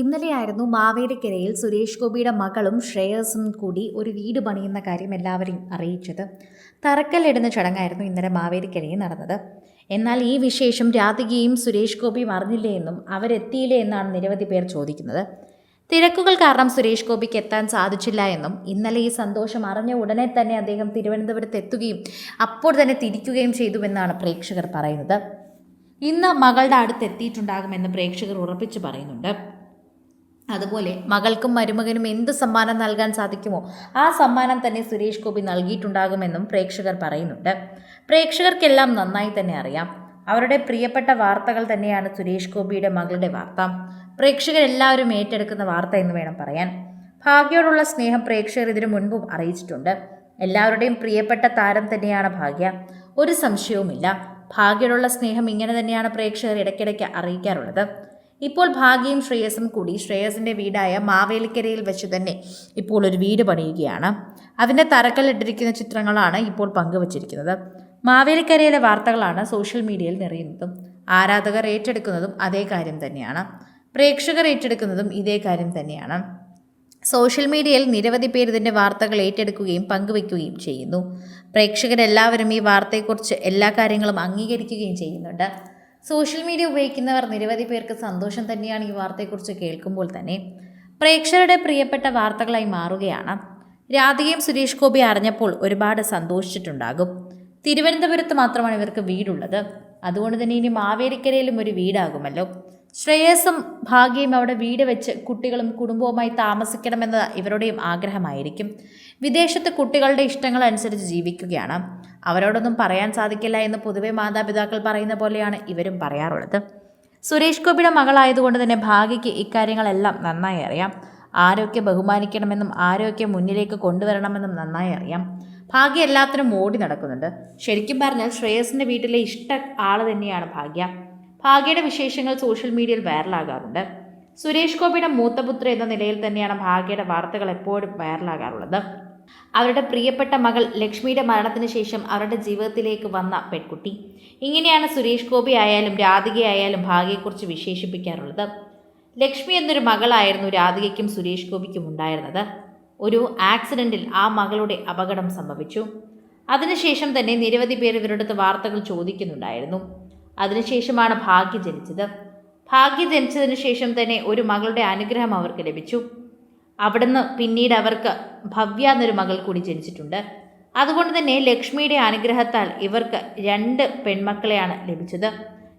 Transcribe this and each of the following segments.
ഇന്നലെയായിരുന്നു മാവേലിക്കരയിൽ സുരേഷ് ഗോപിയുടെ മകളും ശ്രേയസും കൂടി ഒരു വീട് പണിയുന്ന കാര്യം എല്ലാവരെയും അറിയിച്ചത്. തറക്കല്ലിടുന്ന ചടങ്ങായിരുന്നു ഇന്നലെ മാവേലിക്കരയിൽ നടന്നത്. എന്നാൽ ഈ വിശേഷം രാധികയും സുരേഷ് ഗോപിയും അറിഞ്ഞില്ലേ എന്നും അവരെത്തിയില്ലേ എന്നാണ് നിരവധി പേർ ചോദിക്കുന്നത്. തിരക്കുകൾ കാരണം സുരേഷ് ഗോപിക്ക് എത്താൻ സാധിച്ചില്ല എന്നും ഇന്നലെ ഈ സന്തോഷം അറിഞ്ഞ ഉടനെ തന്നെ അദ്ദേഹം തിരുവനന്തപുരത്ത് എത്തുകയും അപ്പോൾ തന്നെ തിരിക്കുകയും ചെയ്തുവെന്നാണ് പ്രേക്ഷകർ പറയുന്നത്. ഇന്ന് മകളുടെ അടുത്ത് എത്തിയിട്ടുണ്ടാകുമെന്ന് പ്രേക്ഷകർ ഉറപ്പിച്ചു പറയുന്നുണ്ട്. അതുപോലെ മകൾക്കും മരുമകനും എന്ത് സമ്മാനം നൽകാൻ സാധിക്കുമോ ആ സമ്മാനം തന്നെ സുരേഷ് ഗോപി നൽകിയിട്ടുണ്ടാകുമെന്നും പ്രേക്ഷകർ പറയുന്നുണ്ട്. പ്രേക്ഷകർക്കെല്ലാം നന്നായി തന്നെ അറിയാം. അവരുടെ പ്രിയപ്പെട്ട വാർത്തകൾ തന്നെയാണ് സുരേഷ് ഗോപിയുടെ മകളുടെ വാർത്ത. പ്രേക്ഷകരെല്ലാവരും ഏറ്റെടുക്കുന്ന വാർത്ത എന്ന് വേണം പറയാൻ. ഭാഗ്യയോടുള്ള സ്നേഹം പ്രേക്ഷകർ ഇതിനു മുൻപും അറിയിച്ചിട്ടുണ്ട്. എല്ലാവരുടെയും പ്രിയപ്പെട്ട താരം തന്നെയാണ് ഭാഗ്യ. ഒരു സംശയവുമില്ല. ഭാഗ്യയോടുള്ള സ്നേഹം ഇങ്ങനെ തന്നെയാണ് പ്രേക്ഷകർ ഇടയ്ക്കിടയ്ക്ക് അറിയിക്കാറുള്ളത്. ഇപ്പോൾ ഭാഗ്യയും ശ്രേയസും കൂടി. ശ്രേയസിന്റെ വീടായ മാവേലിക്കരയിൽ വെച്ച് തന്നെ ഇപ്പോൾ ഒരു വീട് പണിയുകയാണ്. അതിന്റെ തറക്കല്ലിട്ടിരിക്കുന്ന ചിത്രങ്ങളാണ് ഇപ്പോൾ പങ്കുവച്ചിരിക്കുന്നത്. മാവേലിക്കരയിലെ വാർത്തകളാണ് സോഷ്യൽ മീഡിയയിൽ നിറയുന്നതും ആരാധകർ ഏറ്റെടുക്കുന്നതും അതേ കാര്യം തന്നെയാണ്. പ്രേക്ഷകർ ഏറ്റെടുക്കുന്നതും ഇതേ കാര്യം തന്നെയാണ്. സോഷ്യൽ മീഡിയയിൽ നിരവധി പേർ ഇതിന്റെ വാർത്തകൾ ഏറ്റെടുക്കുകയും പങ്കുവയ്ക്കുകയും ചെയ്യുന്നു. പ്രേക്ഷകരെല്ലാവരും ഈ വാർത്തയെക്കുറിച്ച് എല്ലാ കാര്യങ്ങളും അംഗീകരിക്കുകയും ചെയ്യുന്നുണ്ട്. സോഷ്യൽ മീഡിയ ഉപയോഗിക്കുന്നവർ നിരവധി പേർക്ക് സന്തോഷം തന്നെയാണ് ഈ വാർത്തയെക്കുറിച്ച് കേൾക്കുമ്പോൾ തന്നെ. പ്രേക്ഷകരുടെ പ്രിയപ്പെട്ട വാർത്തകളായി മാറുകയാണ്. രാധികയും സുരേഷ് ഗോപി അറിഞ്ഞപ്പോൾ ഒരുപാട് സന്തോഷിച്ചിട്ടുണ്ടാകും. തിരുവനന്തപുരത്ത് മാത്രമാണ് ഇവർക്ക് വീടുള്ളത്. അതുകൊണ്ട് തന്നെ ഇനി മാവേലിക്കരയിലും ഒരു വീടാകുമല്ലോ. ശ്രേയസും ഭാഗ്യയും അവിടെ വീട് വെച്ച് കുട്ടികളും കുടുംബവുമായി താമസിക്കണമെന്നത് ഇവരുടെയും ആഗ്രഹമായിരിക്കും. വിദേശത്ത് കുട്ടികളുടെ ഇഷ്ടങ്ങൾ അനുസരിച്ച് ജീവിക്കുകയാണ്. അവരോടൊന്നും പറയാൻ സാധിക്കില്ല എന്ന് പൊതുവെ മാതാപിതാക്കൾ പറയുന്ന പോലെയാണ് ഇവരും പറയാറുള്ളത്. സുരേഷ് ഗോപിയുടെ മകളായതുകൊണ്ട് തന്നെ ഭാഗ്യയ്ക്ക് ഇക്കാര്യങ്ങളെല്ലാം നന്നായി അറിയാം. ആരൊക്കെ ബഹുമാനിക്കണമെന്നും ആരൊക്കെ മുന്നിലേക്ക് കൊണ്ടുവരണമെന്നും നന്നായി അറിയാം. ഭാഗ്യ എല്ലാത്തിനും ഓടി നടക്കുന്നുണ്ട്. ശരിക്കും പറഞ്ഞാൽ ശ്രേയസിന്റെ വീട്ടിലെ ഇഷ്ട ആൾ തന്നെയാണ് ഭാഗ്യ. ഭാഗ്യയുടെ വിശേഷങ്ങൾ സോഷ്യൽ മീഡിയയിൽ വൈറലാകാറുണ്ട്. സുരേഷ് ഗോപിയുടെ മൂത്തപുത്ര എന്ന നിലയിൽ തന്നെയാണ് ഭാഗ്യയുടെ വാർത്തകൾ എപ്പോഴും വൈറലാകാറുള്ളത്. അവരുടെ പ്രിയപ്പെട്ട മകൾ ലക്ഷ്മിയുടെ മരണത്തിന് ശേഷം അവരുടെ ജീവിതത്തിലേക്ക് വന്ന പെൺകുട്ടി. ഇങ്ങനെയാണ് സുരേഷ് ഗോപി ആയാലും രാധികയായാലും ഭാഗ്യയെക്കുറിച്ച് വിശേഷിപ്പിക്കാറുള്ളത്. ലക്ഷ്മി എന്നൊരു മകളായിരുന്നു രാധികയ്ക്കും സുരേഷ് ഗോപിക്കും ഉണ്ടായിരുന്നത്. ഒരു ആക്സിഡന്റിൽ ആ മകളുടെ അപകടം സംഭവിച്ചു. അതിനുശേഷം തന്നെ നിരവധി പേർ ഇവരുടെ വാർത്തകൾ ചോദിക്കുന്നുണ്ടായിരുന്നു. അതിനുശേഷമാണ് ഭാഗ്യ ജനിച്ചത്. ഭാഗ്യ ജനിച്ചതിന് ശേഷം തന്നെ ഒരു മകളുടെ അനുഗ്രഹം അവർക്ക് ലഭിച്ചു. അവിടുന്ന് പിന്നീട് അവർക്ക് ഭവ്യ എന്നൊരു മകൾ കൂടി ജനിച്ചിട്ടുണ്ട്. അതുകൊണ്ട് തന്നെ ലക്ഷ്മിയുടെ അനുഗ്രഹത്താൽ ഇവർക്ക് രണ്ട് പെൺമക്കളെയാണ് ലഭിച്ചത്.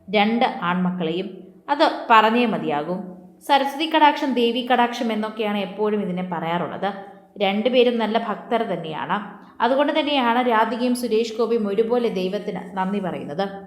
രണ്ട് ആൺമക്കളെയും. അത് പറഞ്ഞേ മതിയാകും. സരസ്വതി കടാക്ഷം ദേവി കടാക്ഷം എന്നൊക്കെയാണ് എപ്പോഴും ഇതിനെ പറയാറുള്ളത്. രണ്ടുപേരും നല്ല ഭക്തർ തന്നെയാണ്. അതുകൊണ്ട് തന്നെയാണ് രാധികയും സുരേഷ് ഗോപിയും ഒരുപോലെ ദൈവത്തിന് നന്ദി പറയുന്നത്.